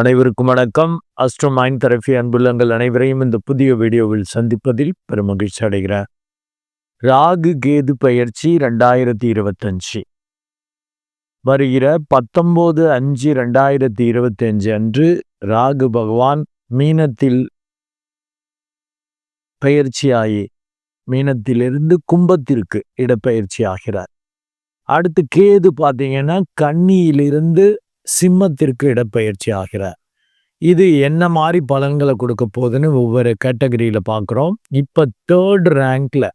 அனைவருக்கும் வணக்கம். Astro mind therapy அன்புள்ளங்கள் அனைவரையும் இந்த புதிய வீடியோவில் சந்திப்பதில் பெருமகிழ்ச்சி அடைகிறேன். ராகு கேது பயிற்சி ரெண்டாயிரத்தி இருபத்தஞ்சு. வருகிற பத்தொம்போது அஞ்சு ரெண்டாயிரத்தி இருபத்தி அஞ்சு அன்று ராகு பகவான் மீனத்தில் பயிற்சியாகி மீனத்திலிருந்து கும்பத்திற்கு இடப்பெயர்ச்சி ஆகிறார். அடுத்து கேது பார்த்தீங்கன்னா கன்னியிலிருந்து சிம்மத்திற்கு இடப்பெயர்ச்சி ஆகிறார் இது என்ன மாதிரி பலன்களை கொடுக்க போகுதுன்னு ஒவ்வொரு கேட்டகரியில் பார்க்குறோம். இப்போ தேர்ட் ரேங்க்ல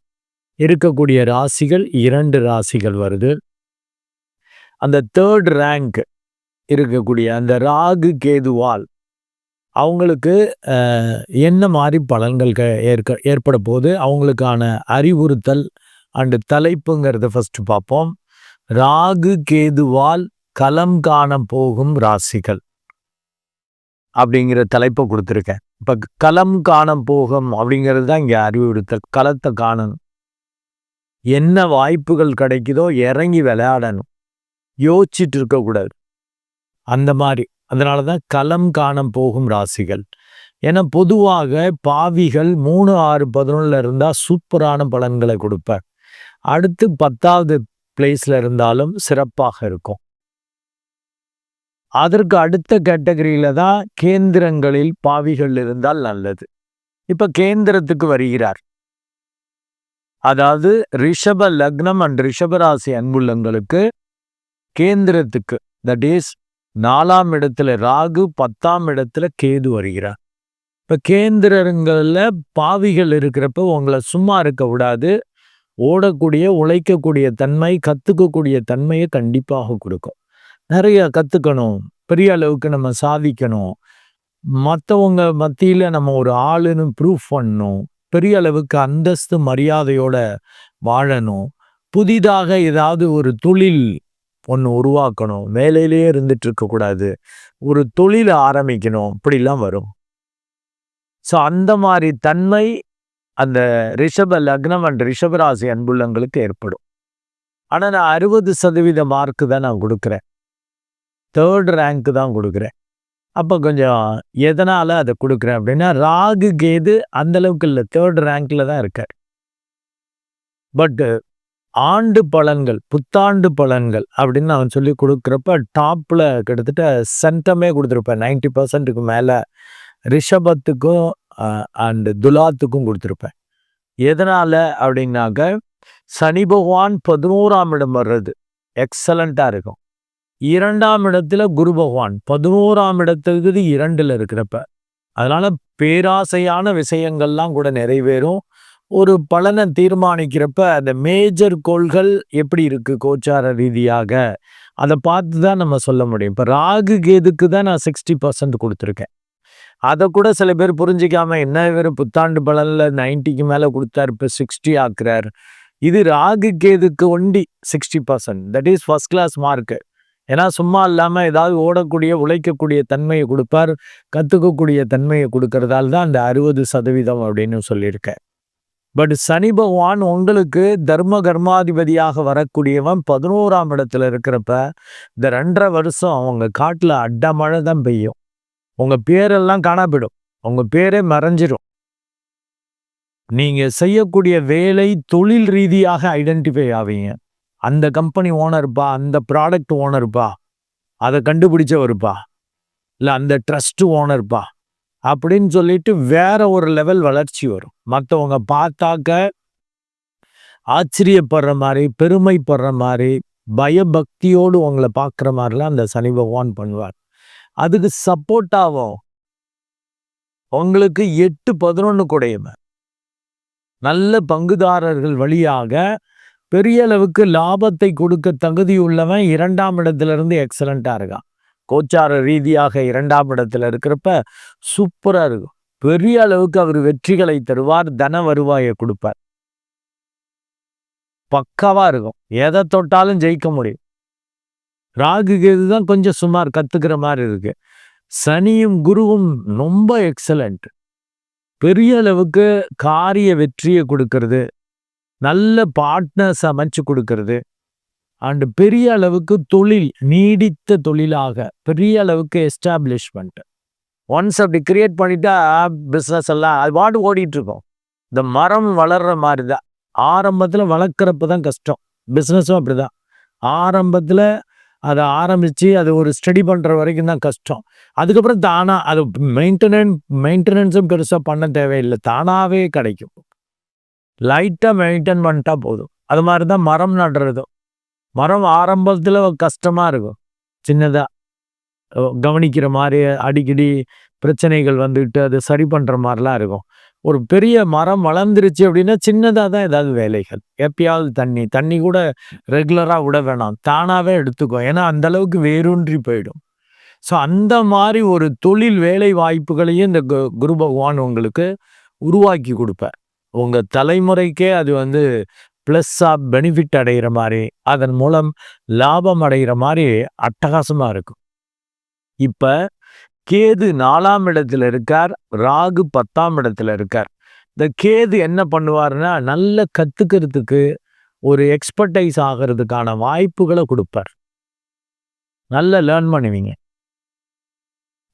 இருக்கக்கூடிய ராசிகள் இரண்டு ராசிகள் வருது. அந்த தேர்ட் ரேங்க் இருக்கக்கூடிய அந்த ராகு கேதுவால் அவங்களுக்கு என்ன மாதிரி பலன்கள் ஏற்க ஏற்பட போது அவங்களுக்கான அறிவுறுத்தல் அண்டு தலைப்புங்கிறத ஃபஸ்ட்டு பார்ப்போம். ராகு கேதுவால் களம் காண போகும் ராசிகள் அப்படிங்கிற தலைப்பை கொடுத்துருக்கேன். இப்போ களம் காண போகும் அப்படிங்கிறது தான் இங்கே அறிவுறுத்தல். களத்தை காணணும். என்ன வாய்ப்புகள் கிடைக்குதோ இறங்கி விளையாடணும். யோசிச்சுட்டு இருக்கக்கூடாது. அந்த மாதிரி. அதனால தான் களம் காண போகும் ராசிகள். ஏன்னா பொதுவாக பாவிகள் மூணு ஆறு பதினொன்றில் இருந்தால் சூப்பரான பலன்களை கொடுப்பேன் அடுத்து பத்தாவது பிளேஸில் இருந்தாலும் சிறப்பாக இருக்கும். அதற்கு அடுத்த கேட்டகரியில தான் கேந்திரங்களில் பாவிகள் இருந்தால் நல்லது. இப்போ கேந்திரத்துக்கு வருகிறார். அதாவது ரிஷப லக்னம் அண்ட் ரிஷபராசி அன்புள்ளங்களுக்கு கேந்திரத்துக்கு தட் இஸ் நாலாம் இடத்துல ராகு பத்தாம் இடத்துல கேது வருகிறார். இப்போ கேந்திரங்களில் பாவிகள் இருக்கிறப்ப உங்களை சும்மா இருக்க விடாது. ஓடக்கூடிய உழைக்கக்கூடிய தன்மை கத்துக்கக்கூடிய தன்மையை கண்டிப்பாக கொடுக்கும். நிறைய கற்றுக்கணும் பெரிய அளவுக்கு நம்ம சாதிக்கணும். மற்றவங்க மத்தியில் நம்ம ஒரு ஆளுன்னு ப்ரூஃப் பண்ணணும். பெரிய அளவுக்கு அந்தஸ்து மரியாதையோட வாழணும். புதிதாக ஏதாவது ஒரு தொழில் ஒன்று உருவாக்கணும். வேலையிலேயே இருந்துட்டு இருக்கக்கூடாது ஒரு தொழிலை ஆரம்பிக்கணும். இப்படிலாம் வரும். ஸோ அந்த மாதிரி தன்மை அந்த ரிஷப லக்னம் அண்ட் ரிஷபராசி அன்புள்ளங்களுக்கு ஏற்படும். ஆனால் நான் அறுபது சதவீத மார்க்கு தான் நான் கொடுக்குறேன். தேர்ட் ரேங்க்கு தான் கொடுக்குறேன். அப்போ கொஞ்சம் எதனால் அதை கொடுக்குறேன் அப்படின்னா ராகு கேது அந்தளவுக்கு இல்லை. தேர்ட் ரேங்க்கில் தான் இருக்கார். பட்டு ஆண்டு பலன்கள் புத்தாண்டு பலன்கள் அப்படின்னு அவன் சொல்லி கொடுக்குறப்ப டாப்பில் கிட்டத்தட்ட சென்டமே கொடுத்துருப்பேன் நைன்டி பர்சன்ட்டுக்கு மேலே ரிஷபத்துக்கும் அண்டு துலாத்துக்கும் கொடுத்துருப்பேன் எதனால் அப்படின்னாக்க சனி பகவான் பதினோராம் இடம் வர்றது. எக்ஸலண்ட்டாக இருக்கும். இரண்டாம் இடத்துல குரு பகவான் பதினோராம் இடத்துக்கு இரண்டில் இருக்கிறப்ப. அதனால பேராசையான விஷயங்கள்லாம் கூட நிறைவேறும். ஒரு பலனை தீர்மானிக்கிறப்ப அந்த மேஜர் கோள்கள் எப்படி இருக்கு கோச்சார ரீதியாக? அதை பார்த்து தான் நம்ம சொல்ல முடியும். இப்போ ராகு கேதுக்கு தான் நான் சிக்ஸ்டி பர்சன்ட் கொடுத்துருக்கேன். அதை கூட சில பேர் புரிஞ்சிக்காம என்ன வேறு புத்தாண்டு பலனில் நைன்ட்டிக்கு மேலே கொடுத்தாரு இப்போ சிக்ஸ்டி ஆக்குறார். இது ராகு கேதுக்கு ஒண்டி sixty percent that is first class mark ஏன்னா சும்மா இல்லாமல் ஏதாவது ஓடக்கூடிய உழைக்கக்கூடிய தன்மையை கொடுப்பார். கற்றுக்கக்கூடிய தன்மையை கொடுக்கறதால தான் அந்த அறுபது சதவீதம் அப்படின்னு சொல்லியிருக்கேன். பட் சனி பகவான் உங்களுக்கு தர்ம கர்மாதிபதியாக வரக்கூடியவன் பதினோராம் இடத்துல இருக்கிறப்ப இந்த ரெண்டரை வருஷம் அவங்க காட்டில் அட்ட மழை தான் பெய்யும். உங்கள் பேரெல்லாம் காணப்படும் உங்கள் பேரே மறைஞ்சிடும் நீங்கள் செய்யக்கூடிய வேலை தொழில் ரீதியாக ஐடென்டிஃபை ஆவீங்க. அந்த கம்பெனி ஓனர்ப்பா அந்த ப்ராடக்ட் ஓனர்ப்பா அதை கண்டுபிடிச்சவருப்பா இல்லை அந்த ட்ரஸ்ட்டு ஓனர்ப்பா அப்படின்னு சொல்லிட்டு வேற ஒரு லெவல் வளர்ச்சி வரும். மற்றவங்க பார்த்தாக்க ஆச்சரியப்படுற மாதிரி பெருமைப்படுற மாதிரி பயபக்தியோடு உங்களை பார்க்குற மாதிரிலாம் அந்த சனி பகவான் பண்ணுவார். அதுக்கு சப்போர்ட் ஆகும். உங்களுக்கு எட்டு பதினொன்று குடையுமே நல்ல பங்குதாரர்கள் வழியாக பெரிய அளவுக்கு லாபத்தை கொடுக்க தகுதியுள்ளவன் இரண்டாம் இடத்துல இருந்து இருக்கான். கோச்சார ரீதியாக இரண்டாம் இடத்துல இருக்கிறப்ப சூப்பராக இருக்கும். பெரிய அளவுக்கு அவர் வெற்றிகளை தருவார் தன வருவாயை கொடுப்பார். பக்காவாக இருக்கும். எதை தொட்டாலும் ஜெயிக்க முடியும். ராகு கேது தான் கொஞ்சம் சுமார் கற்றுக்கிற மாதிரி இருக்கு. சனியும் குருவும் ரொம்ப எக்ஸலண்ட் பெரிய அளவுக்கு காரிய வெற்றியை கொடுக்கறது. நல்ல பார்ட்னர்ஸ் அமைச்சு கொடுக்கறது. அண்டு பெரிய அளவுக்கு தொழில் நீடித்த தொழிலாக பெரிய அளவுக்கு எஸ்டாப்ளிஷ்மெண்ட் ஒன்ஸ் அப்படி கிரியேட் பண்ணிட்டா பிஸ்னஸ் எல்லாம் அது பாட்டு ஓடிட்டுருக்கோம். இந்த மரம் வளர்கிற மாதிரி தான். ஆரம்பத்தில் வளர்க்குறப்ப தான் கஷ்டம். பிஸ்னஸும் அப்படி தான் ஆரம்பத்தில் அதை ஆரம்பித்து அது ஒரு ஸ்டடி பண்ணுற வரைக்கும் தான் கஷ்டம். அதுக்கப்புறம் தானாக அது மெயின்டெனன்ஸ் மெயின்டெனன்ஸும் பெருசாக பண்ண தேவையில்லை. தானாகவே கிடைக்கும். லைட்டாக மெயின்டைன் பண்ணிட்டா போதும். அது மாதிரி தான் மரம் நடுறதும். மரம் ஆரம்பத்தில் கஷ்டமாக இருக்கும். சின்னதாக கவனிக்கிற மாதிரி அடிக்கடி பிரச்சனைகள் வந்துக்கிட்டு அது சரி பண்ணுற மாதிரிலாம் இருக்கும். ஒரு பெரிய மரம் வளர்ந்துருச்சு அப்படின்னா சின்னதாக தான் ஏதாவது வேலைகள். எப்பயாவது தண்ணி தண்ணி கூட ரெகுலராக விட வேணாம். தானாகவே எடுத்துக்கும் ஏன்னா அந்த அளவுக்கு வேரூன்றி போயிடும். ஸோ அந்த மாதிரி ஒரு தொழில் வேலை வாய்ப்புகளையும் இந்த கு குரு பகவான் உங்களுக்கு உருவாக்கி கொடுப்பேன் உங்கள் தலைமுறைக்கே அது வந்து ப்ளஸ்ஸாக பெனிஃபிட் அடைகிற மாதிரி அதன் மூலம் லாபம் அடைகிற மாதிரி அட்டகாசமாக இருக்கும். இப்போ கேது நாலாம் இடத்துல இருக்கார் ராகு பத்தாம் இடத்துல இருக்கார். இந்த கேது என்ன பண்ணுவார்னா நல்ல கற்றுக்கிறதுக்கு ஒரு எக்ஸ்பர்டைஸ் ஆகிறதுக்கான வாய்ப்புகளை கொடுப்பார். நல்ல லேர்ன் பண்ணுவீங்க.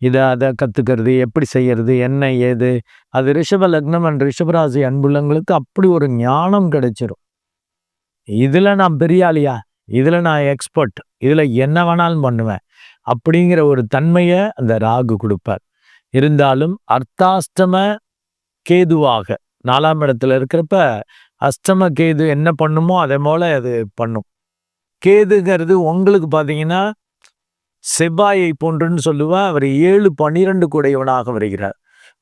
இதை அதை கற்றுக்கிறது எப்படி செய்கிறது என்ன ஏது? அது ரிஷப லக்னம் அண்ட் ரிஷபராசி அன்புள்ளங்களுக்கு அப்படி ஒரு ஞானம் கிடைச்சிரும். இதில் நான் பெரியாளியா? இதில் நான் எக்ஸ்பர்ட் இதில் என்ன வேணாலும் பண்ணுவேன். அப்படிங்கிற ஒரு தன்மையை அந்த ராகு கொடுப்பார். இருந்தாலும் அர்த்தாஷ்டம கேதுவாக நாலாம் இடத்துல இருக்கிறப்ப அஷ்டம கேது என்ன பண்ணுமோ அதே போல் அது பண்ணும். கேதுங்கிறது உங்களுக்கு பார்த்தீங்கன்னா செவ்வாயை போன்றுன்னு சொல்லுவேன் அவர் ஏழு பன்னிரெண்டு கூடையவனாக வருகிறார்.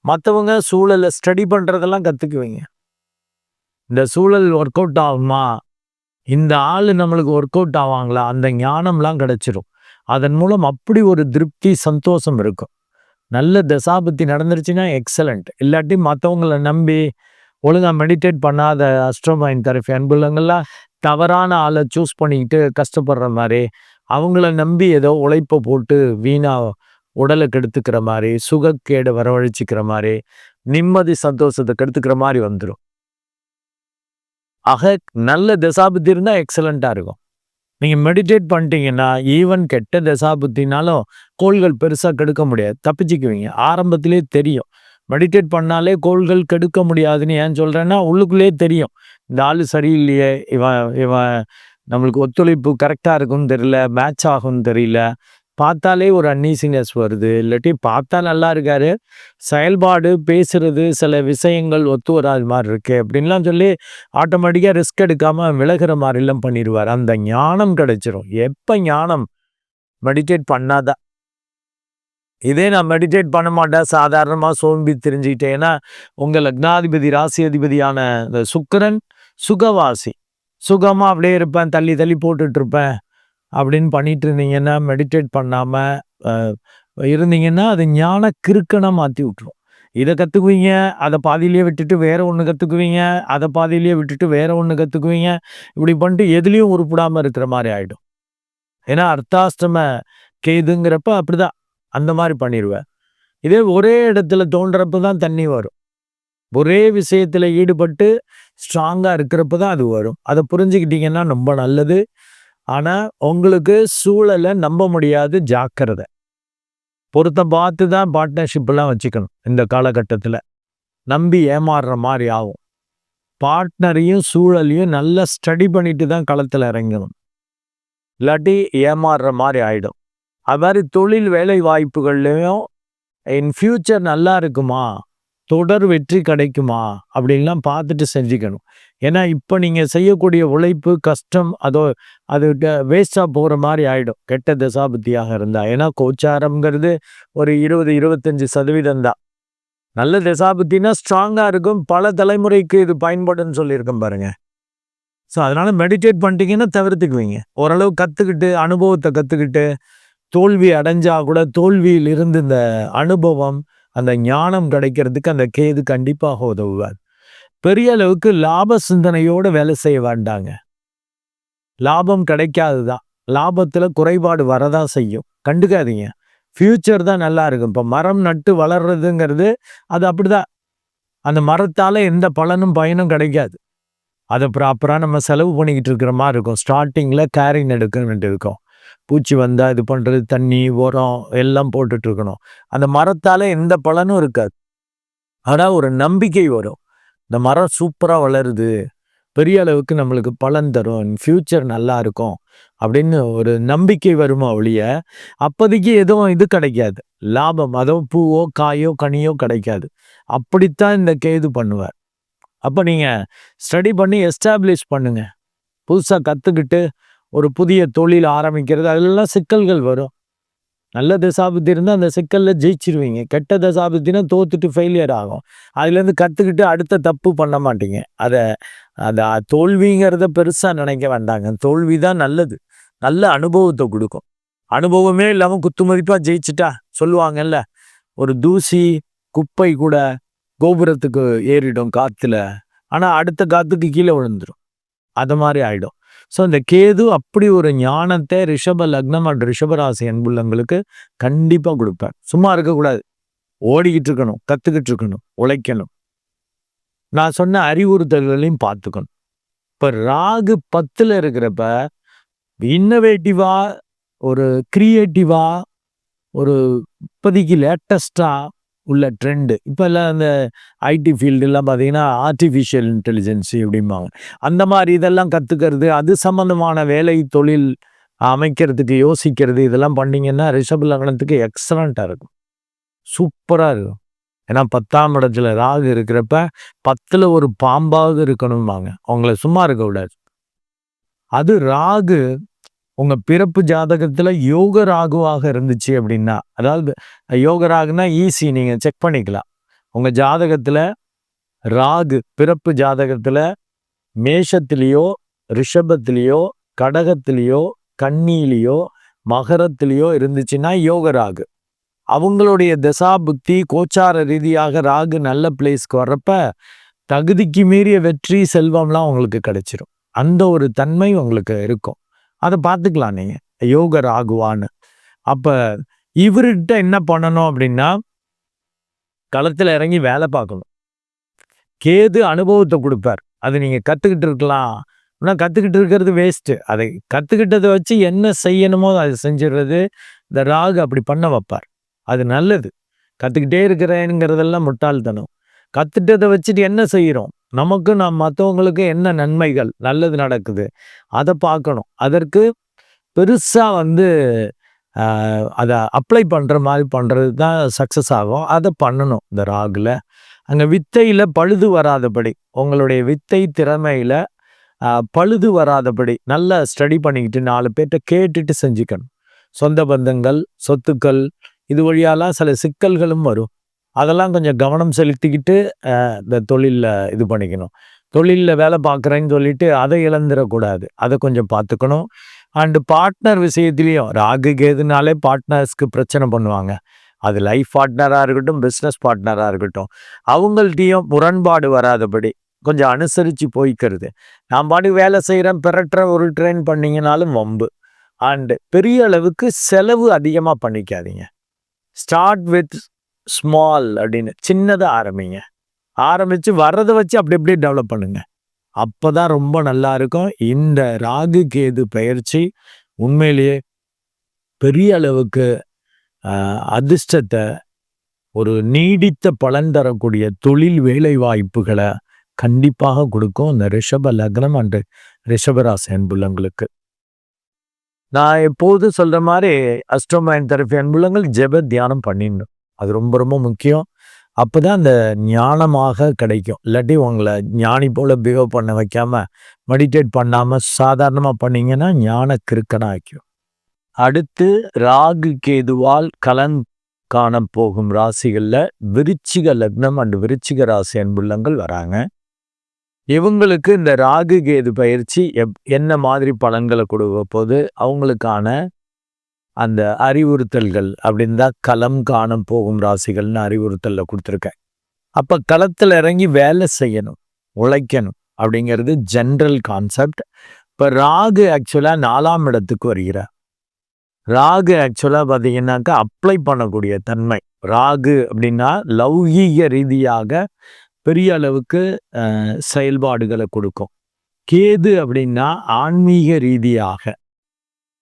மற்றவங்க சூழலை ஸ்டடி பண்ணுறதெல்லாம் கற்றுக்குவீங்க இந்த சூழல் ஒர்க் அவுட் ஆகுமா? இந்த ஆள் நம்மளுக்கு ஒர்க் அவுட் ஆவாங்களா? அந்த ஞானம்லாம் கிடைச்சிரும். அதன் மூலம் அப்படி ஒரு திருப்தி சந்தோஷம் இருக்கும். நல்ல தசாபத்தி நடந்துருச்சுன்னா எக்ஸலண்ட் இல்லாட்டி மற்றவங்களை நம்பி ஒழுங்காக மெடிடேட் பண்ணாத அஸ்ட்ரோமைன் தெரப்பி அன்புள்ளங்கள்லாம் தவறான ஆளை சூஸ் பண்ணிக்கிட்டு கஷ்டப்படுற மாதிரி அவங்கள நம்பி ஏதோ உழைப்பை போட்டு வீணா உடலை கெடுத்துக்கிற மாதிரி சுகக்கேடை வரவழைச்சிக்கிற மாதிரி நிம்மதி சந்தோஷத்தை கெடுத்துக்கிற மாதிரி வந்துடும் ஆக நல்ல தசாபுத்தி இருந்தால் எக்ஸலண்ட்டாக இருக்கும். நீங்கள் மெடிடேட் பண்ணிட்டீங்கன்னா ஈவன் கெட்ட தசாபுத்தினாலும் கோள்கள் பெருசாக கெடுக்க முடியாது. தப்பிச்சுக்குவீங்க. ஆரம்பத்திலே தெரியும். மெடிடேட் பண்ணாலே கோள்கள் கெடுக்க முடியாதுன்னு ஏன் சொல்கிறேன்னா உள்ளுக்குள்ளே தெரியும். இந்த ஆள் சரியில்லையே இவன் இவன் நம்மளுக்கு ஒத்துழைப்பு கரெக்டாக இருக்கும்னு தெரியல மேட்ச் ஆகும்னு தெரியல. பார்த்தாலே ஒரு அன்னீசினஸ் வருது. இல்லாட்டி பார்த்தா நல்லா இருக்காரு. செயல்பாடு பேசுறது சில விஷயங்கள் ஒத்து வராது மாதிரி இருக்கு. அப்படின்லாம் சொல்லி ஆட்டோமேட்டிக்காக ரிஸ்க் எடுக்காமல் விலகிற மாதிரிலாம் பண்ணிடுவார் அந்த ஞானம் கிடைச்சிரும். எப்போ ஞானம்? மெடிடேட் பண்ணாதான். இதே நான் மெடிடேட் பண்ண மாட்டேன். சாதாரணமாக சோம்பி தெரிஞ்சுக்கிட்டேன்னா உங்கள் லக்னாதிபதி ராசி அதிபதியான இந்த சுக்கரன் சுகவாசி. சுகமாக அப்படியே இருப்பேன் தள்ளி தள்ளி போட்டுட்டு இருப்பேன் அப்படின்னு பண்ணிட்டு இருந்தீங்கன்னா மெடிடேட் பண்ணாமல் இருந்தீங்கன்னா அது ஞான கிறுக்கனாக மாற்றி விட்ரும் இதை கற்றுக்குவீங்க அதை பாதியிலேயே விட்டுட்டு வேற ஒன்று கற்றுக்குவீங்க அதை பாதியிலேயே விட்டுட்டு வேற ஒன்று கற்றுக்குவீங்க இப்படி பண்ணிட்டு எதுலேயும் உருப்பிடாமல் இருக்கிற மாதிரி ஆகிடும் ஏன்னா அர்த்தாஷ்டம கேதுங்கிறப்ப அப்படிதான் அந்த மாதிரி பண்ணிடுவேன் இதே ஒரே இடத்துல தோன்றப்ப தான் தண்ணி வரும். ஒரே விஷயத்தில் ஈடுபட்டு ஸ்ட்ராங்காக இருக்கிறப்ப தான் அது வரும். அதை புரிஞ்சுக்கிட்டிங்கன்னா ரொம்ப நல்லது. ஆனால் உங்களுக்கு சூழலை நம்ப முடியாது ஜாக்கிரதை. பொருத்தம் பார்த்து தான் பார்ட்னர்ஷிப்லாம் வச்சுக்கணும் இந்த காலகட்டத்தில். நம்பி ஏமாறுற மாதிரி ஆகும். பார்ட்னரையும் சூழலையும் நல்லா ஸ்டடி பண்ணிட்டு தான் களத்தில் இறங்கணும். இல்லாட்டி ஏமாறுற மாதிரி ஆகிடும் அது மாதிரி தொழில் வேலை வாய்ப்புகள்லையும் இன் ஃப்யூச்சர் நல்லா இருக்குமா? தொடர் வெற்றி கிடைக்குமா? அப்படின்லாம் பார்த்துட்டு செஞ்சுக்கணும். ஏன்னா இப்போ நீங்கள் செய்யக்கூடிய உழைப்பு கஷ்டம் அதோ அது வேஸ்ட்டாக போகிற மாதிரி ஆகிடும் கெட்ட தசாபுத்தியாக இருந்தால் ஏன்னா கோச்சாரம்ங்கிறது ஒரு இருபது இருபத்தஞ்சி சதவீதம் தான். நல்ல தசாபுத்தினா ஸ்ட்ராங்காக இருக்கும். பல தலைமுறைக்கு இது பயன்படுன்னு சொல்லியிருக்கேன் பாருங்கள் ஸோ அதனால் மெடிடேட் பண்ணிட்டீங்கன்னா தவிர்த்துக்குவீங்க. ஓரளவு கற்றுக்கிட்டு அனுபவத்தை கற்றுக்கிட்டு தோல்வி அடைஞ்சால் கூட தோல்வியில் இருந்து இந்த அனுபவம் அந்த ஞானம் கிடைக்கிறதுக்கு அந்த கேது கண்டிப்பாக உதவுவார். பெரிய அளவுக்கு லாப சிந்தனையோடு வேலை செய்ய வேண்டாங்க. லாபம் கிடைக்காது தான் லாபத்தில் குறைபாடு வரதான் செய்யும். கண்டுக்காதீங்க. ஃப்யூச்சர் தான் நல்லா இருக்கும். இப்போ மரம் நட்டு வளர்றதுங்கிறது அது அப்படிதான் அந்த மரத்தால் எந்த பலனும் பயனும் கிடைக்காது. அதை ப்ராப்பராக நம்ம செலவு பண்ணிக்கிட்டு இருக்கிற மாதிரி இருக்கும். ஸ்டார்டிங்கில் கேரிங் எடுக்க வேண்டியிருக்கும். பூச்சி வந்தால் இது பண்ணுறது தண்ணி உரம் எல்லாம் போட்டுட்ருக்கணும். அந்த மரத்தால் எந்த பலனும் இருக்காது. ஆனால் ஒரு நம்பிக்கை வரும். இந்த மரம் சூப்பராக வளருது. பெரிய அளவுக்கு நம்மளுக்கு பலன் தரும். ஃப்யூச்சர் நல்லா இருக்கும் அப்படின்னு ஒரு நம்பிக்கை வருமா ஒழிய அப்போதைக்கு எதுவும் இது கிடைக்காது. லாபம். அதுவும் பூவோ காயோ கனியோ கிடைக்காது. அப்படித்தான் இந்த கேது பண்ணுவார். அப்போ நீங்கள் ஸ்டடி பண்ணி எஸ்டாப்ளிஷ் பண்ணுங்கள் புதுசாக கற்றுக்கிட்டு ஒரு புதிய தொழில் ஆரம்பிக்கிறது. அதெல்லாம் சிக்கல்கள் வரும். நல்ல தசாபுத்தி இருந்தால் அந்த சிக்கலில் ஜெயிச்சிருவீங்க. கெட்ட தசாபுத்தினா தோத்துட்டு ஃபெயிலியர் ஆகும். அதுலேருந்து கற்றுக்கிட்டு அடுத்த தப்பு பண்ண மாட்டீங்க. அதை அதை தோல்விங்கிறத பெருசாக நினைக்க வேண்டாங்க. தோல்வி தான் நல்லது. நல்ல அனுபவத்தை கொடுக்கும். அனுபவமே இல்லாமல் குத்து மதிப்பாக ஜெயிச்சிட்டா சொல்லுவாங்கல்ல ஒரு தூசி குப்பை கூட கோபுரத்துக்கு ஏறிடும் காற்றுல ஆனால் அடுத்த காற்றுக்கு கீழே விழுந்துடும் அது மாதிரி ஆகிடும் ஸோ இந்த கேது அப்படி ஒரு ஞானத்தை ரிஷப லக்னம் அண்ட் ரிஷபராசி அன்புள்ளங்களுக்கு கண்டிப்பாக கொடுப்பேன். சும்மா இருக்கக்கூடாது. ஓடிக்கிட்டு இருக்கணும் கற்றுக்கிட்டு இருக்கணும் உழைக்கணும். நான் சொன்ன அறிவுறுத்தல்களையும் பார்த்துக்கணும். இப்போ ராகு பத்தில் இருக்கிறப்ப இன்னோவேட்டிவாக ஒரு கிரியேட்டிவா ஒரு இப்போதைக்கு லேட்டஸ்டாக உள்ள ட்ரெண்டு இப்போ எல்லாம் ஐடி ஃபீல்டுலாம் பார்த்தீங்கன்னா ஆர்டிஃபிஷியல் இன்டெலிஜென்சி அப்படிம்பாங்க அந்த மாதிரி இதெல்லாம் கற்றுக்கிறது அது சம்மந்தமான வேலை தொழில் அமைக்கிறதுக்கு யோசிக்கிறது இதெல்லாம் பண்ணிங்கன்னா ரிஷப் லக்னத்துக்கு எக்ஸலண்ட்டாக இருக்கும். சூப்பராக இருக்கும். ஏன்னா பத்தாம் இடத்துல ராகு இருக்கிறப்ப பத்தில் ஒரு பாம்பாவது இருக்கணும்பாங்க. அவங்கள சும்மா இருக்க விடாது. அது ராகு உங்கள் பிறப்பு ஜாதகத்தில் யோக ராகுவாக இருந்துச்சு அப்படின்னா அதாவது யோக ராகுனா ஈஸி நீங்கள் செக் பண்ணிக்கலாம். உங்கள் ஜாதகத்தில் ராகு பிறப்பு ஜாதகத்தில் மேஷத்திலேயோ ரிஷபத்திலேயோ கடகத்திலேயோ கன்னியிலேயோ மகரத்திலேயோ இருந்துச்சுன்னா யோக ராகு. அவங்களுடைய தசா புக்தி கோச்சார ரீதியாக ராகு நல்ல பிளேஸ்க்கு வர்றப்ப தகுதிக்கு மீறிய வெற்றி செல்வம்லாம் உங்களுக்கு கிடைச்சிரும். அந்த ஒரு தன்மை உங்களுக்கு இருக்கும். அதை பார்த்துக்கலாம் நீங்கள் யோக ராகுவான்னு அப்போ இவர்கிட்ட என்ன பண்ணணும் அப்படின்னா களத்தில் இறங்கி வேலை பார்க்கணும். கேது அனுபவத்தை கொடுப்பார். அது நீங்கள் கற்றுக்கிட்டு இருக்கலாம். ஆனால் கற்றுக்கிட்டு இருக்கிறது வேஸ்ட்டு அதை கற்றுக்கிட்டதை வச்சு என்ன செய்யணுமோ அதை செஞ்சிடுறது இந்த ராகு அப்படி பண்ண வைப்பார். அது நல்லது. கற்றுக்கிட்டே இருக்கிறேங்கிறதெல்லாம் முட்டாள்தனம். கற்றுட்டதை வச்சுட்டு என்ன செய்கிறோம் நமக்கு நம் மற்றவங்களுக்கு என்ன நன்மைகள் நல்லது நடக்குது அதை பார்க்கணும். அதற்கு பெருசாக வந்து அதை அப்ளை பண்ணுற மாதிரி பண்ணுறது தான் சக்ஸஸ் ஆகும். அதை பண்ணணும் இந்த ராகில். அங்கே வித்தையில் பழுது வராதபடி உங்களுடைய வித்தை திறமையில் பழுது வராதபடி நல்லா ஸ்டடி பண்ணிக்கிட்டு நாலு பேர்கிட்ட கேட்டுட்டு செஞ்சுக்கணும். சொந்த பந்தங்கள் சொத்துக்கள் இது வழியாலாம் சில சிக்கல்களும் வரும். அதெல்லாம் கொஞ்சம் கவனம் செலுத்திக்கிட்டு இந்த தொழிலில் இது பண்ணிக்கணும். தொழிலில் வேலை பார்க்குறேன்னு சொல்லிட்டு அதை இழந்துடக்கூடாது. அதை கொஞ்சம் பார்த்துக்கணும். அண்டு பார்ட்னர் விஷயத்துலேயும் ராகு கேதுனாலே பார்ட்னர்ஸ்க்கு பிரச்சனை பண்ணுவாங்க. அது லைஃப் பார்ட்னராக இருக்கட்டும் பிஸ்னஸ் பார்ட்னராக இருக்கட்டும். அவங்கள்ட்டையும் முரண்பாடு வராதபடி கொஞ்சம் அனுசரித்து போய்க்கிறது. நான் பாட்டு வேலை செய்கிறேன் பிறட்டுற ஒரு ட்ரெயின் பண்ணிங்கனாலும் வம்பு. அண்டு பெரிய அளவுக்கு செலவு அதிகமாக பண்ணிக்காதீங்க. ஸ்டார்ட் வித் ஸ்மால் அப்படின்னு சின்னதாக ஆரம்பிங்க. ஆரம்பித்து வர்றதை வச்சு அப்படி அப்படியே டெவலப் பண்ணுங்க. அப்போ தான் ரொம்ப நல்லா இருக்கும். இந்த ராகு கேது பயிற்சி உண்மையிலேயே பெரிய அளவுக்கு அதிர்ஷ்டத்தை ஒரு நீடித்த பலன் தரக்கூடிய தொழில் வேலை வாய்ப்புகளை கண்டிப்பாக கொடுக்கும் இந்த ரிஷப லக்னம் அண்டு ரிஷபராசி அன்புள்ளங்களுக்கு. நான் எப்போது சொல்கிற மாதிரி அஸ்ட்ரோமைன் தெரப்பி அன்புள்ளங்கள் ஜெப தியானம் பண்ணிடணும். அது ரொம்ப ரொம்ப முக்கியம். அப்போ தான் அந்த ஞானமாக கிடைக்கும். இல்லாட்டி உங்களை ஞானி போல் பிஹேவ் பண்ண வைக்காமல் மெடிடேட் பண்ணாமல் சாதாரணமாக பண்ணீங்கன்னா ஞான கிருக்கனாக கிருக்கனாக்கும் அடுத்து ராகு கேதுவால் கலன் காண போகும் ராசிகளில் விருச்சிக லக்னம் அண்டு விருச்சிக ராசி அன்புள்ளங்கள் வராங்க. இவங்களுக்கு இந்த ராகு கேது பயிற்சி எப் என்ன மாதிரி பலன்களை கொடுக்க போது அவங்களுக்கான அந்த அறிவுறுத்தல்கள் அப்படின்னு தான் களம் காணம் போகும் ராசிகள்னு அறிவுறுத்தலில் கொடுத்துருக்கேன். அப்போ களத்தில் இறங்கி வேலை செய்யணும் உழைக்கணும் அப்படிங்கிறது ஜென்ரல் கான்செப்ட் இப்போ ராகு ஆக்சுவலாக நாலாம் இடத்துக்கு வருகிறார். ராகு ஆக்சுவலாக பார்த்தீங்கன்னாக்கா அப்ளை பண்ணக்கூடிய தன்மை. ராகு அப்படின்னா லௌகீக ரீதியாக பெரிய அளவுக்கு செயல்பாடுகளை கொடுக்கும். கேது அப்படின்னா ஆன்மீக ரீதியாக.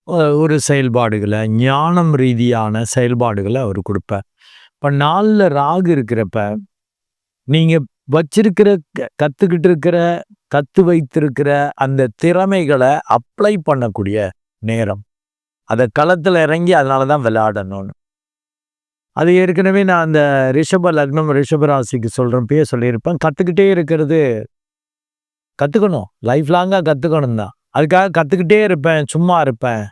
ஒரு செயல்பாடுகளை ஞானம் ரீதியான செயல்பாடுகளை அவர் கொடுப்பார் இப்போ நாளில் ராகு இருக்கிறப்ப நீங்கள் வச்சிருக்கிற க- இருக்கிற கற்று வைத்திருக்கிற அந்த திறமைகளை அப்ளை பண்ணக்கூடிய நேரம். அதை களத்தில் இறங்கி அதனால தான் விளையாடணும்னு. அது ஏற்கனவே நான் அந்த ரிஷப லக்னம் ரிஷபராசிக்கு சொல்கிறப்பயே சொல்லியிருப்பேன். கற்றுக்கிட்டே இருக்கிறது கற்றுக்கணும் லைஃப் லாங்காக கற்றுக்கணும் தான் அதுக்காக கற்றுக்கிட்டே இருப்பேன் சும்மா இருப்பேன்.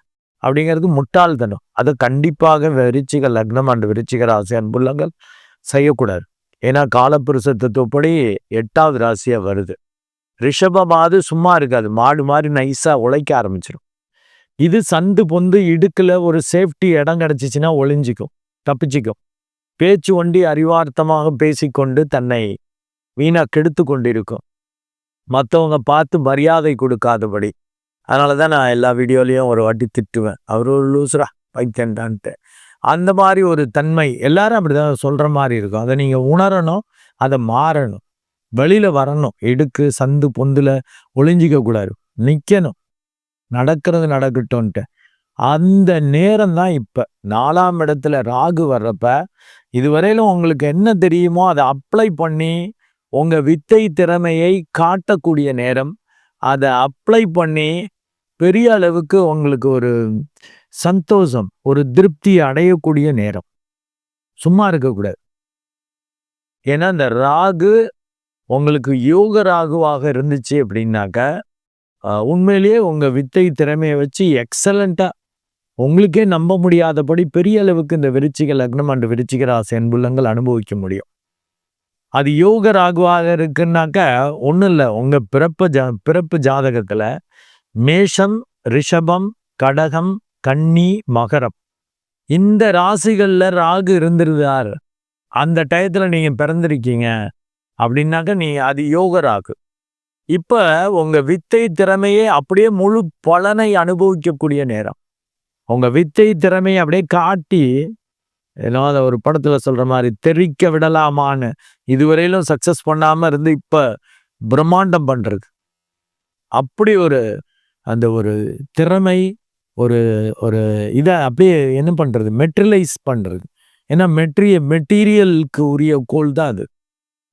அப்படிங்கிறது முட்டாள்தனம். அதை கண்டிப்பாக விருச்சிக லக்னம் அண்ட் விருச்சிக ராசி அன்புள்ளங்கள் செய்யக்கூடாது. ஏன்னா காலப்புருஷ தத்துவப்படி எட்டாவது ராசியாக வருது. ரிஷபமாவது சும்மா இருக்காது. மாடு மாதிரி நைஸாக உழைக்க ஆரம்பிச்சிடும் இது சந்து பொந்து இடுக்கில் ஒரு சேஃப்டி இடம் கிடச்சிச்சின்னா ஒளிஞ்சிக்கும் தப்பிச்சிக்கும். பேச்சு ஒண்டி அறிவார்த்தமாக பேசிக்கொண்டு தன்னை வீணாக கெடுத்து கொண்டிருக்கும் மற்றவங்க பார்த்து மரியாதை கொடுக்காதபடி அதனால தான் நான் எல்லா வீடியோலையும் ஒரு வாட்டி திட்டுவேன். அவர் ஒரு லூசுரா பைத்தியன்டான்ட்டு அந்த மாதிரி ஒரு தன்மை எல்லாரும் அப்படிதான் சொல்கிற மாதிரி இருக்கும். அதை நீங்கள் உணரணும் அதை மாறணும். வெளியில் வரணும். இடுக்கு சந்து பொந்தில் ஒளிஞ்சிக்க கூடாது. நிற்கணும் நடக்கிறது நடக்கட்டும்ன்ட்டு அந்த நேரம் தான் இப்போ. நாலாம் இடத்துல ராகு வர்றப்ப இதுவரையிலும் உங்களுக்கு என்ன தெரியுமோ அதை அப்ளை பண்ணி உங்கள் வித்தை திறமையை காட்டக்கூடிய நேரம். அதை அப்ளை பண்ணி பெரிய அளவுக்கு உங்களுக்கு ஒரு சந்தோஷம் ஒரு திருப்தி அடையக்கூடிய நேரம். சும்மா இருக்கக்கூடாது. ஏன்னா இந்த ராகு உங்களுக்கு யோக ராகுவாக இருந்துச்சு அப்படின்னாக்க உண்மையிலேயே உங்கள் வித்தை திறமையை வச்சு எக்ஸலண்ட்டாக உங்களுக்கே நம்ப முடியாதபடி பெரிய அளவுக்கு இந்த விருச்சிக லக்னம் அண்டு விருச்சிக ராசி அன்புள்ளங்கள் அனுபவிக்க முடியும். அது யோக ராகுவாக இருக்குன்னாக்க ஒன்றும் இல்லை. உங்கள் பிறப்பு ஜா பிறப்பு ஜாதகத்தில் மேஷம் ரிஷபம் கடகம் கன்னி மகரம். இந்த ராசிகளில் ராகு இருந்திருந்தார். அந்த டயத்தில் நீங்கள் பிறந்திருக்கீங்க. அப்படின்னாக்க நீ அது யோக ராகு. இப்போ உங்கள் வித்தை திறமையே அப்படியே முழு பலனை அனுபவிக்கக்கூடிய நேரம். உங்கள் வித்தை திறமையை அப்படியே காட்டி ஏன்னா அதை ஒரு படத்தில் சொல்கிற மாதிரி தெரிக்க விடலாமான்னு இதுவரையிலும் சக்ஸஸ் பண்ணாமல் இருந்து இப்போ பிரம்மாண்டம் பண்ணுறது அப்படி ஒரு அந்த ஒரு திறமை ஒரு ஒரு இதை அப்படியே என்ன பண்ணுறது மெட்ரலைஸ் பண்ணுறது ஏன்னா மெட்ரிய மெட்டீரியலுக்கு உரிய கோல் தான் அது.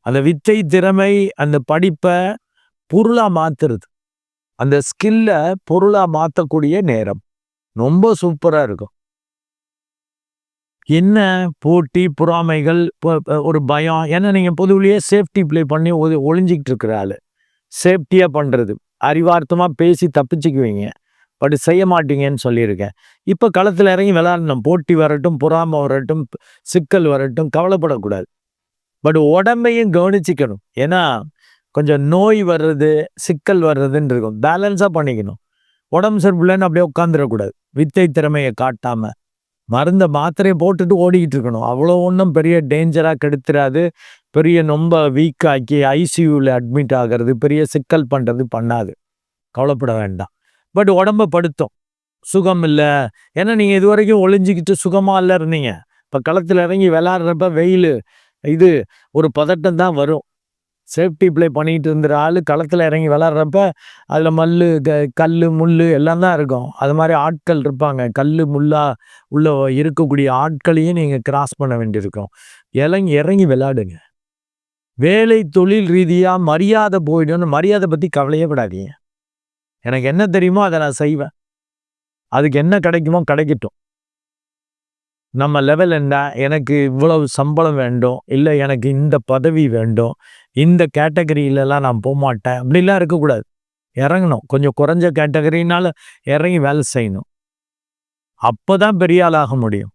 அந்த வித்தை திறமை அந்த படிப்பை பொருளாக மாற்றுறது அந்த ஸ்கில்லை பொருளாக மாற்றக்கூடிய நேரம். ரொம்ப சூப்பராக இருக்கும். என்ன போட்டி பொறாமைகள் ஒரு பயம். ஏன்னா நீங்கள் பொதுவிலேயே சேஃப்டி ப்ளே பண்ணி ஒ ஒளிஞ்சிக்கிட்டு இருக்கிற ஆள். சேஃப்டியாக பண்ணுறது அறிவார்த்தமாக பேசி தப்பிச்சுக்குவீங்க. பட் செய்ய மாட்டீங்கன்னு சொல்லியிருக்கேன். இப்போ களத்தில் இறங்கி விளாட்ணும் போட்டி வரட்டும் பொறாமை வரட்டும் சிக்கல் வரட்டும் கவலைப்படக்கூடாது. பட் உடம்பையும் கவனிச்சிக்கணும். ஏன்னா கொஞ்சம் நோய் வர்றது சிக்கல் வர்றதுன்னு இருக்கும். பேலன்ஸாக பண்ணிக்கணும். உடம்பு சரியில்லைன்னு அப்படியே உட்காந்துடக்கூடாது வித்தை திறமையை காட்டாமல் மருந்தை மாத்திரையை போட்டுட்டு ஓடிக்கிட்டு இருக்கணும் அவ்வளோ ஒன்றும் பெரிய டேஞ்சராக கெடுத்துறாது. பெரிய ரொம்ப வீக்காக்கி ஐசியூவில் அட்மிட் ஆகிறது பெரிய சிக்கல் பண்ணுறது பண்ணாது. கவலைப்பட வேண்டாம். பட் உடம்ப படுத்தும். சுகம் இல்லை. ஏன்னா நீங்கள் இது வரைக்கும் ஒளிஞ்சிக்கிட்டு சுகமாக இல்லை இருந்தீங்க. இப்போ களத்தில் இறங்கி விளாட்றப்ப வெயில் இது ஒரு பதட்டம் தான் வரும். சேஃப்டி ப்ளே பண்ணிட்டு இருந்த ஆள் களத்தில் இறங்கி விளாட்றப்ப அதில் மல் க கல் முள் எல்லாம் தான் இருக்கும். அது மாதிரி ஆட்கள் இருப்பாங்க. கல் முள்ளாக உள்ள இருக்கக்கூடிய ஆட்களையும் நீங்கள் கிராஸ் பண்ண வேண்டியிருக்கும் இறங்கி இறங்கி விளாடுங்க. வேலை தொழில் ரீதியாக மரியாதை போயிடும்னு மரியாதை பற்றி கவலையே படாதீங்க. எனக்கு என்ன தெரியுமோ அதை நான் செய்வேன். அதுக்கு என்ன கிடைக்குமோ கிடைக்கட்டும். நம்ம லெவல் என்ன எனக்கு இவ்வளவு சம்பளம் வேண்டும் இல்லை எனக்கு இந்த பதவி வேண்டும் இந்த கேட்டகரியிலலாம் நான் போக மாட்டேன் அப்படிலாம் இருக்கக்கூடாது. இறங்கணும். கொஞ்சம் குறைஞ்ச கேட்டகரினால இறங்கி வேலை செய்யணும். அப்போ தான் பெரிய ஆளாக முடியும்.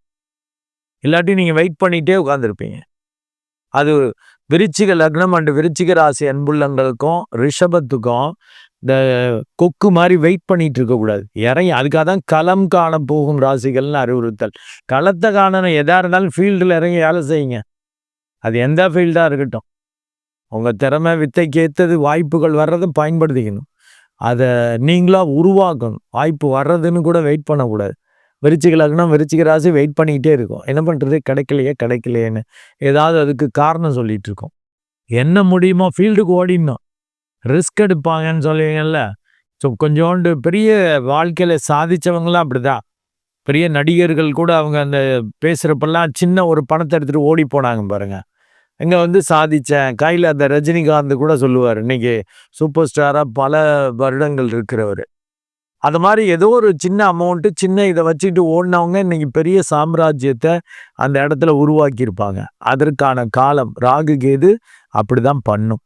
இல்லாட்டி நீங்கள் வெயிட் பண்ணிகிட்டே உட்காந்துருப்பீங்க அது விருச்சிக லக்னம் அண்டு விருச்சிக ராசி அன்புள்ளங்களுக்கும் ரிஷபத்துக்கும் இந்த கொக்கு மாதிரி வெயிட் பண்ணிட்டு இருக்கக்கூடாது இறங்கி அதுக்காக தான் களம் காண போகும் ராசிகள்னு அறிவுறுத்தல். களத்தை காண எதாக இருந்தாலும் ஃபீல்டில் இறங்கி வேலை செய்யுங்க. அது எந்த ஃபீல்டாக இருக்கட்டும். உங்கள் திறமை வித்தைக்கு ஏற்றது வாய்ப்புகள் வர்றதை பயன்படுத்திக்கணும். அதை நீங்களாக உருவாக்கணும். வாய்ப்பு வர்றதுன்னு கூட வெயிட் பண்ணக்கூடாது. விருச்சிக லக்னம் விருச்சிக ராசி வெயிட் பண்ணிக்கிட்டே இருக்கும். என்ன பண்ணுறது கிடைக்கலையே கிடைக்கலையேன்னு. ஏதாவது அதுக்கு காரணம் சொல்லிட்டு இருக்கோம். என்ன முடியுமோ ஃபீல்டுக்கு ஓடிடணும். ரிஸ்க் எடுப்பாங்கன்னு சொல்லுவீங்கல்ல. ஸோ கொஞ்சோண்டு பெரிய வாழ்க்கையில் சாதித்தவங்களாம் அப்படிதான். பெரிய நடிகர்கள் கூட அவங்க அந்த பேசுகிறப்பெல்லாம் சின்ன ஒரு பணத்தை எடுத்துகிட்டு ஓடி போனாங்க பாருங்கள் இங்கே வந்து சாதித்தேன் கையில் அந்த ரஜினிகாந்த் கூட சொல்லுவார் இன்றைக்கி சூப்பர் ஸ்டாராக பல வருடங்கள் இருக்கிறவர். அது மாதிரி ஏதோ ஒரு சின்ன அமௌண்ட்டு சின்ன இதை வச்சுக்கிட்டு ஓடினவங்க இன்றைக்கி பெரிய சாம்ராஜ்யத்தை அந்த இடத்துல உருவாக்கியிருப்பாங்க. அதற்கான காலம் ராகு கேது அப்படிதான் பண்ணும்.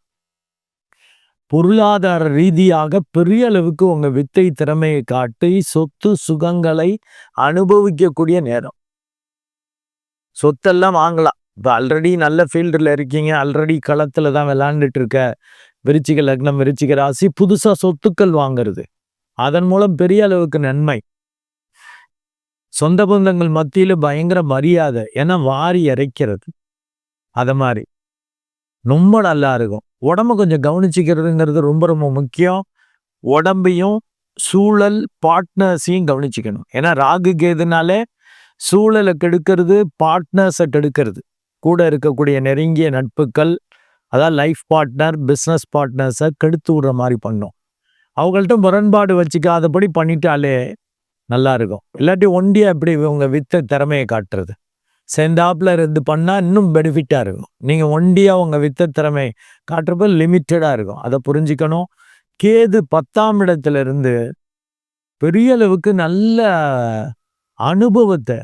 பொருளாதார ரீதியாக பெரிய அளவுக்கு உங்கள் வித்தை திறமையை காட்டி சொத்து சுகங்களை அனுபவிக்கக்கூடிய நேரம். சொத்தெல்லாம் வாங்கலாம். இப்போ ஆல்ரெடி நல்ல ஃபீல்டில் இருக்கீங்க. ஆல்ரெடி களத்தில் தான் விளாண்டுட்டு இருக்க. விருச்சிக லக்னம் விருச்சிக ராசி புதுசாக சொத்துக்கள் வாங்கிறது. அதன் மூலம் பெரிய அளவுக்கு நன்மை. சொந்த பந்தங்கள் மத்தியில் பயங்கர மரியாதை. ஏன்னா வாரி இறைக்கிறது. அதை மாதிரி. ரொம்ப நல்லா இருக்கும். உடம்ப கொஞ்சம் கவனிச்சிக்கிறதுங்கிறது ரொம்ப ரொம்ப முக்கியம். உடம்பையும் சூழல் பார்ட்னர்ஸையும் கவனிச்சிக்கணும். ஏன்னா ராகு கேதுனாலே சூழலை கெடுக்கிறது பார்ட்னர்ஸை கெடுக்கிறது. கூட இருக்கக்கூடிய நெருங்கிய நட்புகள் அதாவது லைஃப் பார்ட்னர் பிஸ்னஸ் பார்ட்னர்ஸை கெடுத்து விடுற மாதிரி பண்ணும். அவங்கள்ட்ட முரண்பாடு வச்சுக்காதபடி பண்ணிட்டாலே நல்லா இருக்கும். இல்லாட்டி ஒண்டியாக எப்படி இவங்க வித்த திறமையை காட்டுறது? சேர்ந்தாப்புல இருந்து பண்ணால் இன்னும் பெனிஃபிட்டாக இருக்கும். நீங்கள் ஒண்டியாக உங்கள் வித்த திறமை காட்டுறப்ப லிமிட்டடாக இருக்கும். அதை புரிஞ்சுக்கணும். கேது பத்தாம் இடத்துல இருந்து பெரிய அளவுக்கு நல்ல அனுபவத்தை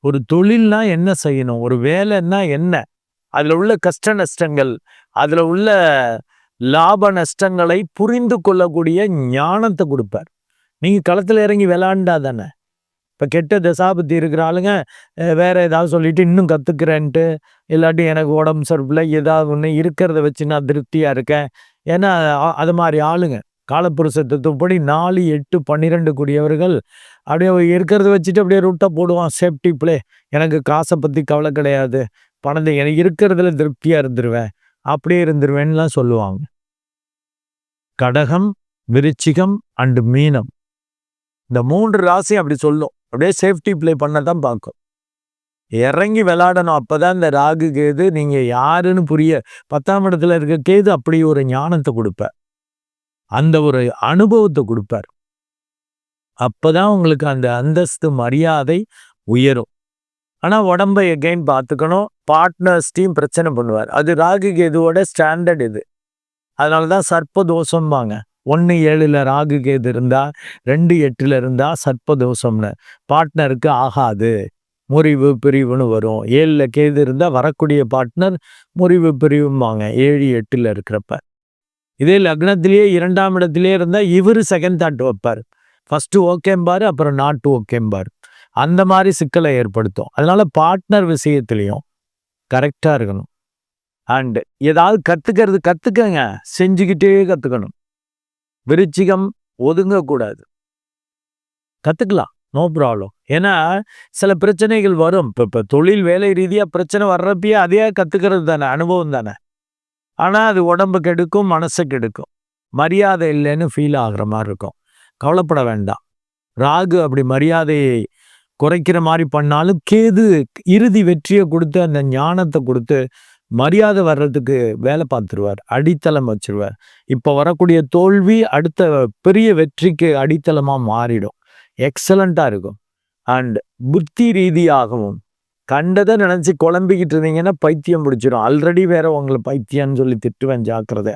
ஒரு தொழில்னா என்ன செய்யணும்? ஒரு வேலைன்னா என்ன? அதில் உள்ள கஷ்ட நஷ்டங்கள் அதில் உள்ள லாப நஷ்டங்களை புரிந்து கொள்ளக்கூடிய ஞானத்தை கொடுப்பார். நீங்கள் களத்தில் இறங்கி விளாண்டா தானே? இப்போ கெட்ட தசாபத்தி இருக்கிற ஆளுங்க வேற ஏதாவது சொல்லிட்டு இன்னும் கற்றுக்கிறேன்ட்டு இல்லாட்டி எனக்கு உடம்பு சரிப்பில்லை ஏதாவது ஒன்று இருக்கிறத வச்சு நான் திருப்தியாக இருக்கேன். ஏன்னா அது மாதிரி ஆளுங்க காலப்புருஷ தத்துவப்படி நாலு எட்டு பன்னிரெண்டு கூடியவர்கள் அப்படியே இருக்கிறத வச்சுட்டு அப்படியே ரூட்டாக போடுவான் சேஃப்டி பிளே எனக்கு காசை பற்றி கவலை கிடையாது. பணத்தை எனக்கு இருக்கிறதுல திருப்தியாக இருந்துருவேன். அப்படியே இருந்துருவேன்லாம் சொல்லுவாங்க. கடகம் விருச்சிகம் அண்டு மீனம். இந்த மூன்று ராசி அப்படி சொல்லும். அப்படியே சேஃப்டி ப்ளே பண்ண தான் பார்க்கும். இறங்கி விளாடணும் அப்போ தான் இந்த ராகு கேது நீங்கள் யாருன்னு புரிய பத்தாம் இடத்துல இருக்க கேது அப்படி ஒரு ஞானத்தை கொடுப்பார் அந்த ஒரு அனுபவத்தை கொடுப்பார். அப்போதான் உங்களுக்கு அந்த அந்தஸ்து மரியாதை உயரும். ஆனால் உடம்பை எகெயின் பார்த்துக்கணும். பார்ட்னர்ஸ்டையும் பிரச்சனை பண்ணுவார். அது ராகு கேதுவோட ஸ்டாண்டர்ட் இது. அதனால தான் சர்ப்ப தோஷம்பாங்க ஒன்று ஏழில் ராகு கேது இருந்தால் ரெண்டு எட்டில் இருந்தால் சர்ப்பதோஷம்னு. பார்ட்னருக்கு ஆகாது. முறிவு பிரிவுன்னு வரும். ஏழில் கேது இருந்தால் வரக்கூடிய பார்ட்னர் முறிவு பிரிவும்பாங்க. ஏழு எட்டில் இருக்கிறப்ப. இதே லக்னத்திலேயே இரண்டாம் இடத்துலேயே இருந்தால் இவர் செகண்ட் தாட் வைப்பார். ஃபஸ்ட்டு ஓகேம்பார் அப்புறம் நாட்டு ஓகேம்பார் அந்த மாதிரி சிக்கலை ஏற்படுத்தும். அதனால் பார்ட்னர் விஷயத்துலையும் கரெக்டாக இருக்கணும். அண்டு ஏதாவது கற்றுக்கிறது கற்றுக்கங்க செஞ்சுக்கிட்டே கற்றுக்கணும் விருச்சிகம் ஒதுங்கக்கூடாது. கற்றுக்கலாம் நோ ப்ராப்ளம் ஏன்னா சில பிரச்சனைகள் வரும். இப்போ இப்போ தொழில் வேலை ரீதியாக பிரச்சனை வர்றப்பயே அதையே கற்றுக்கிறது தானே அனுபவம் தானே. ஆனால் அது உடம்பு கெடுக்கும் மனசு கெடுக்கும். மரியாதை இல்லைன்னு ஃபீல் ஆகுற மாதிரி இருக்கும். கவலைப்பட வேண்டாம். ராகு அப்படி மரியாதையை குறைக்கிற மாதிரி பண்ணாலும் கேது இறுதி வெற்றியை கொடுத்து அந்த ஞானத்தை கொடுத்து மரியாதை வர்றதுக்கு வேலை பார்த்துருவார் அடித்தளம் வச்சிருவார். இப்போ வரக்கூடிய தோல்வி அடுத்த பெரிய வெற்றிக்கு அடித்தளமாக மாறிடும். எக்ஸலண்ட்டாக இருக்கும். அண்ட் புத்தி ரீதியாகவும் கண்டதை நினச்சி குழம்பிக்கிட்டு இருந்தீங்கன்னா பைத்தியம் பிடிச்சிடும் ஆல்ரெடி வேற உங்களை பைத்தியம்னு சொல்லி திட்டுவேன் ஜாக்கிரதை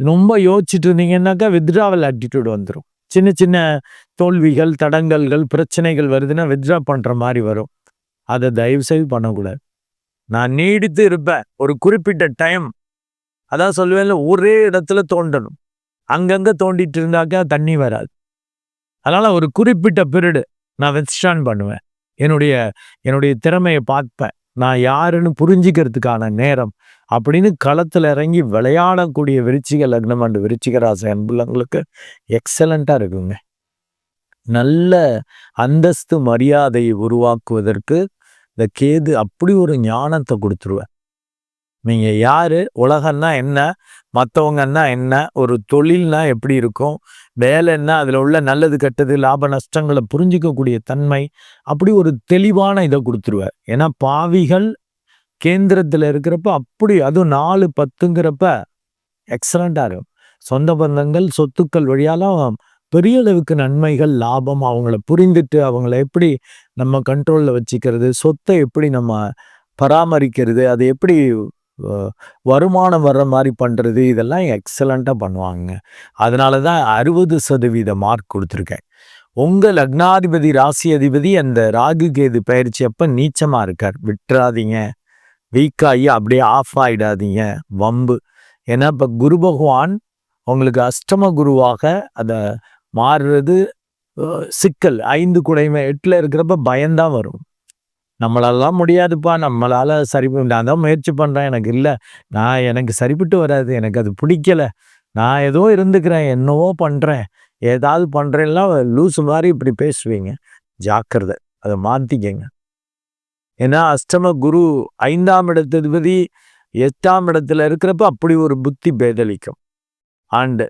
ரொம்ப யோசிச்சுட்டு இருந்தீங்கன்னாக்கா வித்ராவல் ஆட்டிடியூட் வந்துடும் சின்ன சின்ன தோல்விகள் தடங்கல்கள் பிரச்சனைகள் வருதுன்னா வித்ரா பண்ணுற மாதிரி வரும். அதை தயவுசெய்து பண்ணக்கூடாது. நான் நீடித்து இருப்பேன். ஒரு குறிப்பிட்ட டைம் அதான் சொல்லுவேன்ல ஒரே இடத்துல தோண்டணும். அங்கங்கே தோண்டிட்டு இருந்தாக்கா தண்ணி வராது. அதனால் ஒரு குறிப்பிட்ட பீரியடு நான் வெஸ்டான் பண்ணுவேன். என்னுடைய என்னுடைய திறமையை பார்ப்பேன். நான் யாருன்னு புரிஞ்சிக்கிறதுக்கான நேரம். அப்படின்னு களத்தில் இறங்கி விளையாடக்கூடிய விருச்சிக லக்னம் அண்டு விருச்சிக ராசி அன்புள்ளங்களுக்கு எக்ஸலண்ட்டாக இருக்குங்க. நல்ல அந்தஸ்து மரியாதையை உருவாக்குவதற்கு இந்த கேது அப்படி ஒரு ஞானத்தை கொடுத்துருவேன் நீங்கள் யார்? உலகம்னா என்ன? மற்றவங்கன்னா என்ன? ஒரு தொழில்னா எப்படி இருக்கும்? வேலைன்னா அதில் உள்ள நல்லது கெட்டது லாப நஷ்டங்களை புரிஞ்சிக்கக்கூடிய தன்மை அப்படி ஒரு தெளிவான இதை கொடுத்துருவார் ஏன்னா பாவிகள் கேந்திரத்தில் இருக்கிறப்ப அப்படி அதுவும் நாலு பத்துங்கிறப்ப எக்ஸலண்ட்டாக இருக்கும். சொந்த பந்தங்கள் சொத்துக்கள் வழியாலாம் பெரிய அளவுக்கு நன்மைகள் லாபம் அவங்கள புரிந்துட்டு அவங்கள எப்படி நம்ம கண்ட்ரோலில் வச்சுக்கிறது சொத்தை எப்படி நம்ம பராமரிக்கிறது அது எப்படி வருமானம் வர்ற மாதிரி பண்ணுறது இதெல்லாம் எக்ஸலண்ட்டாக பண்ணுவாங்க. அதனால தான் அறுபது சதவீத மார்க் கொடுத்துருக்கேன். உங்கள் லக்னாதிபதி ராசி அதிபதி அந்த ராகு கேது பயிற்சி அப்போ நீச்சமாக இருக்கார். விட்டுறாதீங்க. வீக்காகி அப்படியே ஆஃப் ஆகிடாதீங்க வம்பு. ஏன்னா இப்போ குரு பகவான் உங்களுக்கு அஷ்டம குருவாக அதை மாறுறது சிக்கல். ஐந்து குடைமை எட்டில் இருக்கிறப்ப பயம்தான் வரும். நம்மளாலாம் முடியாதுப்பா. நம்மளால் சரி நான் தான் முயற்சி பண்ணுறேன் எனக்கு இல்லை. நான் எனக்கு சரிப்பட்டு வராது. எனக்கு அது பிடிக்கல. நான் ஏதோ இருந்துக்கிறேன். என்னவோ பண்ணுறேன் ஏதாவது பண்ணுறேன்னா லூஸ் மாதிரி இப்படி பேசுவீங்க. ஜாக்கிரதை. அதை மாற்றிக்கங்க ஏன்னா அஷ்டம குரு ஐந்தாம் இடத்ததிபதி எட்டாம் இடத்துல இருக்கிறப்ப அப்படி ஒரு புத்தி பேதலிக்கும் அண்டு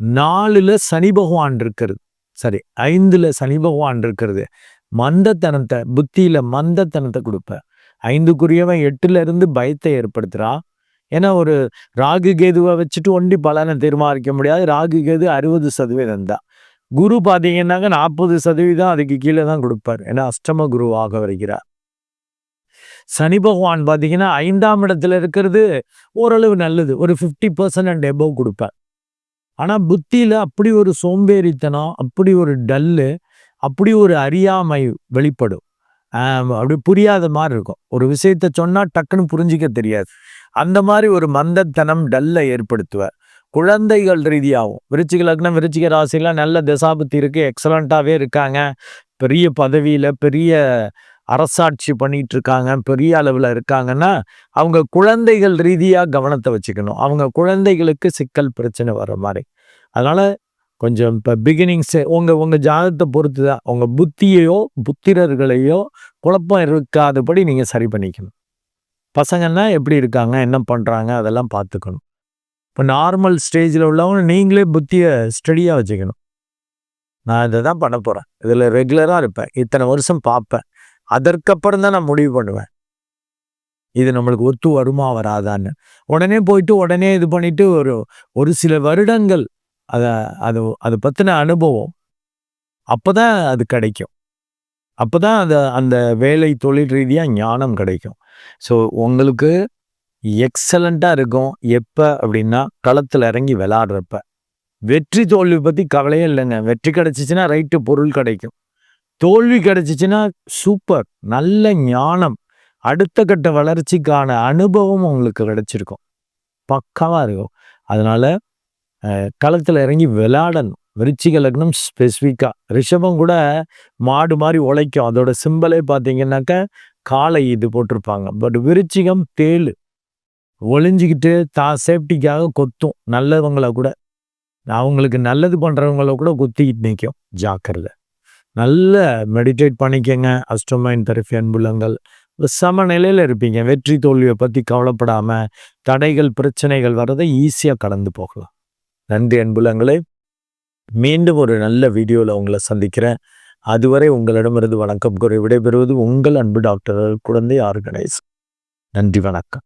நாலுல சனி பகவான் இருக்கிறது. சரி ஐந்துல சனி பகவான் இருக்கிறது. மந்தத்தனத்தை புத்தியில மந்தத்தனத்தை கொடுப்ப. ஐந்துக்குரியவன் எட்டுல இருந்து பயத்தை ஏற்படுத்துறா. ஏன்னா ஒரு ராகு கேதுவை வச்சுட்டு ஒண்டி பலனை தீர்மானிக்க முடியாது. ராகு கேது அறுபது சதவீதம் தான். குரு பார்த்தீங்கன்னாக்க நாற்பது சதவீதம் அதுக்கு கீழே தான் கொடுப்பார். ஏன்னா அஷ்டம குருவாக வருகிறார். சனி பகவான் பார்த்தீங்கன்னா ஐந்தாம் இடத்துல இருக்கிறது ஓரளவு நல்லது. ஒரு ஃபிஃப்டி பர்சன்ட் அண்ட் எபோவ் கொடுப்பார். ஆனால் புத்தியில் அப்படி ஒரு சோம்பேறித்தனம் அப்படி ஒரு டல்லு அப்படி ஒரு அறியாமை வெளிப்படும். அப்படி புரியாத மாதிரி இருக்கும். ஒரு விஷயத்த சொன்னால் டக்குன்னு புரிஞ்சிக்க தெரியாது. அந்த மாதிரி ஒரு மந்தத்தனம் டல்லை ஏற்படுத்துவார். குழந்தைகள் ரீதியாகும் விருச்சிக லக்னம் விருச்சிக ராசிலாம் நல்ல திசாபுத்தி இருக்குது எக்ஸலண்ட்டாகவே இருக்காங்க. பெரிய பதவியில் பெரிய அரசாட்சி பண்ணிட்டு இருக்காங்க பெரிய அளவில் இருக்காங்கன்னா அவங்க குழந்தைகள் ரீதியாக கவனத்தை வச்சுக்கணும். அவங்க குழந்தைகளுக்கு சிக்கல் பிரச்சனை வர மாதிரி. அதனால் கொஞ்சம் இப்போ பிகினிங்ஸு உங்கள் உங்கள் ஜாதகத்தை பொறுத்து தான் உங்கள் புத்தியையோ புத்திரர்களையோ குழப்பம் இருக்காதபடி நீங்கள் சரி பண்ணிக்கணும். பசங்கன்னா எப்படி இருக்காங்க என்ன பண்ணுறாங்க அதெல்லாம் பார்த்துக்கணும். இப்போ நார்மல் ஸ்டேஜில் உள்ளவங்க நீங்களே புத்தியை ஸ்டடியாக வச்சுக்கணும். நான் இதை தான் பண்ண போகிறேன் இதில் ரெகுலராக இருப்பேன். இத்தனை வருஷம் பார்ப்பேன். அதற்கப்புறம் தான் நான் முடிவு பண்ணுவேன். இது நம்மளுக்கு ஒத்து வருமா வராதான்னு. உடனே போயிட்டு உடனே இது பண்ணிட்டு ஒரு ஒரு சில வருடங்கள் அதை அது அதை பற்றின அனுபவம். அப்போ தான் அது கிடைக்கும். அப்போ தான் அது அந்த வேலை தொழில் ரீதியாக ஞானம் கிடைக்கும். ஸோ உங்களுக்கு எக்ஸலண்ட்டாக இருக்கும். எப்போ அப்படின்னா களத்தில் இறங்கி விளாடுறப்ப வெற்றி தோல்வி பற்றி கவலையே இல்லைங்க. வெற்றி கிடச்சிச்சின்னா ரைட்டு பொருள் கிடைக்கும். தோல்வி கிடச்சிச்சின்னா சூப்பர் நல்ல ஞானம். அடுத்த கட்ட வளர்ச்சிக்கான அனுபவம் உங்களுக்கு கிடைச்சிருக்கும். பக்காவாக இருக்கும். அதனால் களத்தில் இறங்கி விளையாடணும். விருச்சிக லக்னம் ஸ்பெசிஃபிக்காக ரிஷபம் கூட மாடு மாதிரி உழைக்கும். அதோட சிம்பிளே பார்த்தீங்கன்னாக்க காலை இது போட்டிருப்பாங்க. பட் விருச்சிகம் தேழு ஒளிஞ்சிக்கிட்டு தான் சேஃப்டிக்காக கொத்தும். நல்லவங்களை கூட. அவங்களுக்கு நல்லது பண்ணுறவங்கள கூட குத்திக்கிட்டு நிற்கும் ஜாக்கிரதை. நல்ல மெடிடேட் பண்ணிக்கங்க. அஸ்டோமைன் தெரப்பி அன்புலங்கள் சமநிலையில் இருப்பீங்க. வெற்றி தோல்வியை பற்றி கவலைப்படாமல் தடைகள் பிரச்சனைகள் வர்றதை ஈஸியாக கடந்து போகலாம். நன்றி அன்புலங்களே மீண்டும் ஒரு நல்ல வீடியோவில் உங்களை சந்திக்கிறேன். அதுவரை உங்களிடமிருந்து வணக்கம் கூறி விடைபெறுவது உங்கள் அன்பு டாக்டர் குழந்தை ஆர்கனைஸ். நன்றி வணக்கம்.